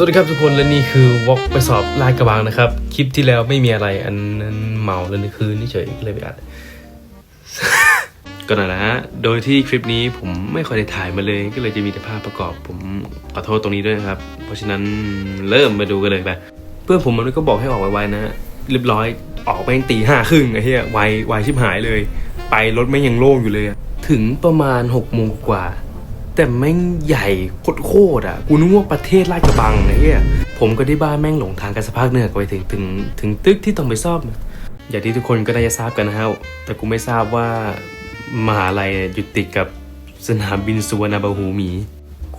สวัสดีครับทุกคนและนี่คือวอล์กไปสอบลาดกระบังนะครับ คลิปที่แล้วไม่มีอะไรอันนั้นเมาเลยในคืนนี่เฉยเลยไปอัดก็นั่นแหละฮะโดยที่คลิปนี้ผมไม่ค่อยได้ถ่ายมาเลย ก็เลยจะมีแต่ภาพประกอบ ผมขอโทษตรงนี้ด้วยนะครับ เพราะฉะนั้นเริ่มมาดูกันเลยไปเพื่อนผมมันก็บอกให้ออกไวๆนะฮะเรียบร้อยออกไปตีห้าครึ่งไอ้เหี้ยไวไวชิบหายเลย ไปรถไม่ยังโล่งอยู่เลย ถึงประมาณหกโมงกว่า แต่แม่งใหญ่โคตรอะ กูนึกว่าประเทศลาดกระบังไอ้เหี้ยผมก็ที่บ้านแม่งหลงทางกันสักพักเหนือกไปถึงถึงถึงตึกที่ต้องไปซ่อม อย่างที่ทุกคนก็น่าจะทราบกันนะฮะแต่กูไม่ทราบว่ามหาลัยอยู่ติดกับสนามบินสุวรรณบหูมี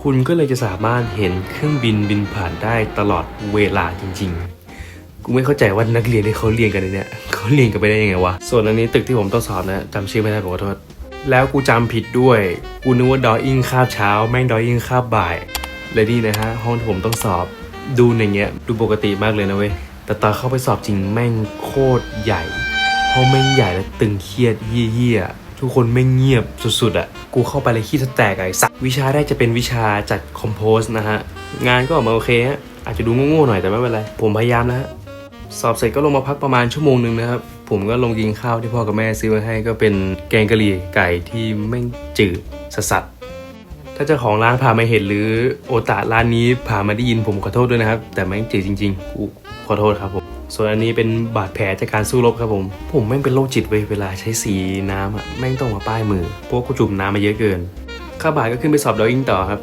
คุณก็เลยจะสามารถเห็นเครื่องบินบินผ่านได้ตลอดเวลาจริง ๆ กูไม่เข้าใจว่านักเรียนที่เขาเรียนกันเนี่ยเขาเรียนกันไปได้ยังไงวะ ส่วนอันนี้ตึกที่ผมต้องสอบนะจำชื่อไม่ได้ผมขอโทษ แล้วกูจำผิดด้วย กูนึกว่าดออิงคาบเช้า แม่งดออิงคาบบ่ายและนี่นะฮะ ห้องที่ผมต้องสอบ ดูในเงี้ย ดูปกติมากเลยนะเว้ย แต่ตอนเข้าไปสอบจริงแม่งโคตรใหญ่ ห้องแม่งใหญ่และตึงเครียดเยี่ยๆทุกคนแม่งเงียบสุดๆอะ่ะ กูเข้าไปเลยขี้แตกไอ้สัสวิชาแรกจะเป็นวิชาจัดคอมโพสนะฮะ งานก็ออกมาโอเคฮะ อาจจะดูโง่ๆหน่อยแต่ไม่เป็นไร ผมพยายามนะฮะ สอบเสร็จก็ลงมาพักประมาณชั่วโมงหนึ่งนะครับ ผมก็ลงกินข้าวที่พ่อกับแม่ซื้อมาให้ก็เป็นแกงกะหรี่ไก่ที่แม่งจืดสัสถ้าเจ้าของร้านพามาเห็นหรือโอตาร้านนี้พามาได้ยินผมขอโทษด้วยนะครับ แต่แม่งจืดจริงๆกูขอโทษครับผม ส่วนอันนี้เป็นบาดแผลจากการสู้รบครับผม ผมแม่งเป็นโรคจิตเว้ยเวลาใช้สีน้ำอะแม่งต้องมาป้ายมือเพราะว่ากูจุ่มน้ำมาเยอะเกิน ข้าบ่ายก็ขึ้นไปสอบดออิงต่อครับ